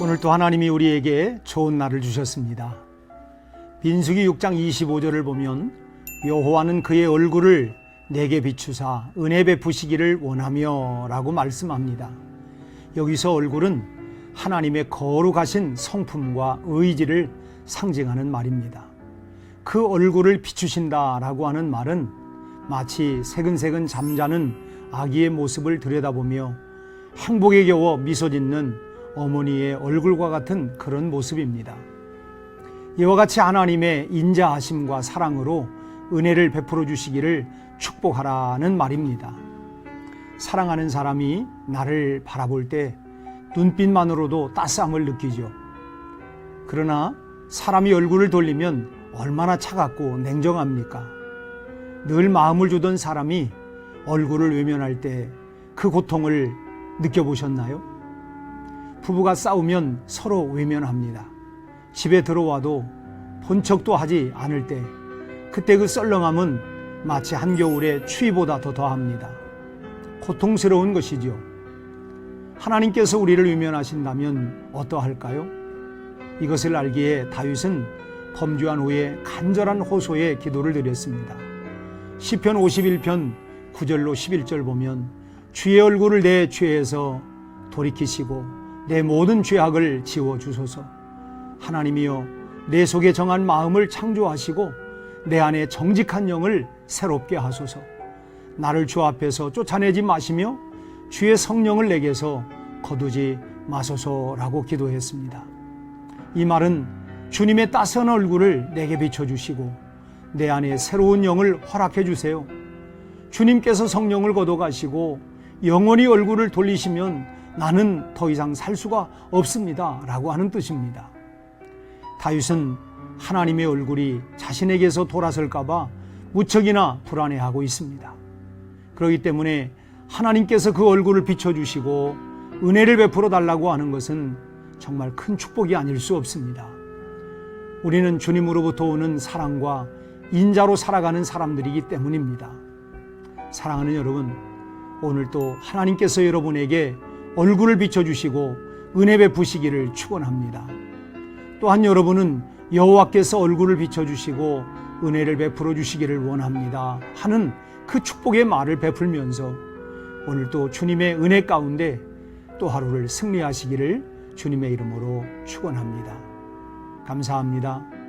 오늘 또 하나님이 우리에게 좋은 날을 주셨습니다. 빈수기 6장 25절을 보면 여호와는 그의 얼굴을 내게 비추사 은혜 베푸시기를 원하며라고 말씀합니다. 여기서 얼굴은 하나님의 거룩하신 성품과 의지를 상징하는 말입니다. 그 얼굴을 비추신다라고 하는 말은 마치 새근새근 잠자는 아기의 모습을 들여다보며 행복에 겨워 미소 짓는 어머니의 얼굴과 같은 그런 모습입니다. 이와 같이 하나님의 인자하심과 사랑으로 은혜를 베풀어 주시기를 축복하라는 말입니다. 사랑하는 사람이 나를 바라볼 때 눈빛만으로도 따스함을 느끼죠. 그러나 사람이 얼굴을 돌리면 얼마나 차갑고 냉정합니까? 늘 마음을 주던 사람이 얼굴을 외면할 때 그 고통을 느껴보셨나요? 부부가 싸우면 서로 외면합니다. 집에 들어와도 본 척도 하지 않을 때 그때 그 썰렁함은 마치 한겨울의 추위보다 더 더합니다. 고통스러운 것이지요. 하나님께서 우리를 외면하신다면 어떠할까요? 이것을 알기에 다윗은 범죄한 후에 간절한 호소의 기도를 드렸습니다. 시편 51편 9절로 11절 보면 주의 얼굴을 내 죄에서 돌이키시고 내 모든 죄악을 지워 주소서. 하나님이여 내 속에 정한 마음을 창조하시고 내 안에 정직한 영을 새롭게 하소서. 나를 주 앞에서 쫓아내지 마시며 주의 성령을 내게서 거두지 마소서라고 기도했습니다. 이 말은 주님의 따스한 얼굴을 내게 비춰주시고 내 안에 새로운 영을 허락해 주세요. 주님께서 성령을 걷어가시고 영원히 얼굴을 돌리시면 나는 더 이상 살 수가 없습니다. 라고 하는 뜻입니다. 다윗은 하나님의 얼굴이 자신에게서 돌아설까봐 무척이나 불안해하고 있습니다. 그렇기 때문에 하나님께서 그 얼굴을 비춰주시고 은혜를 베풀어 달라고 하는 것은 정말 큰 축복이 아닐 수 없습니다. 우리는 주님으로부터 오는 사랑과 인자로 살아가는 사람들이기 때문입니다. 사랑하는 여러분, 오늘도 하나님께서 여러분에게 얼굴을 비춰주시고 은혜 베푸시기를 축원합니다. 또한 여러분은 여호와께서 얼굴을 비춰주시고 은혜를 베풀어 주시기를 원합니다. 하는 그 축복의 말을 베풀면서 오늘도 주님의 은혜 가운데 또 하루를 승리하시기를 주님의 이름으로 축원합니다. 감사합니다.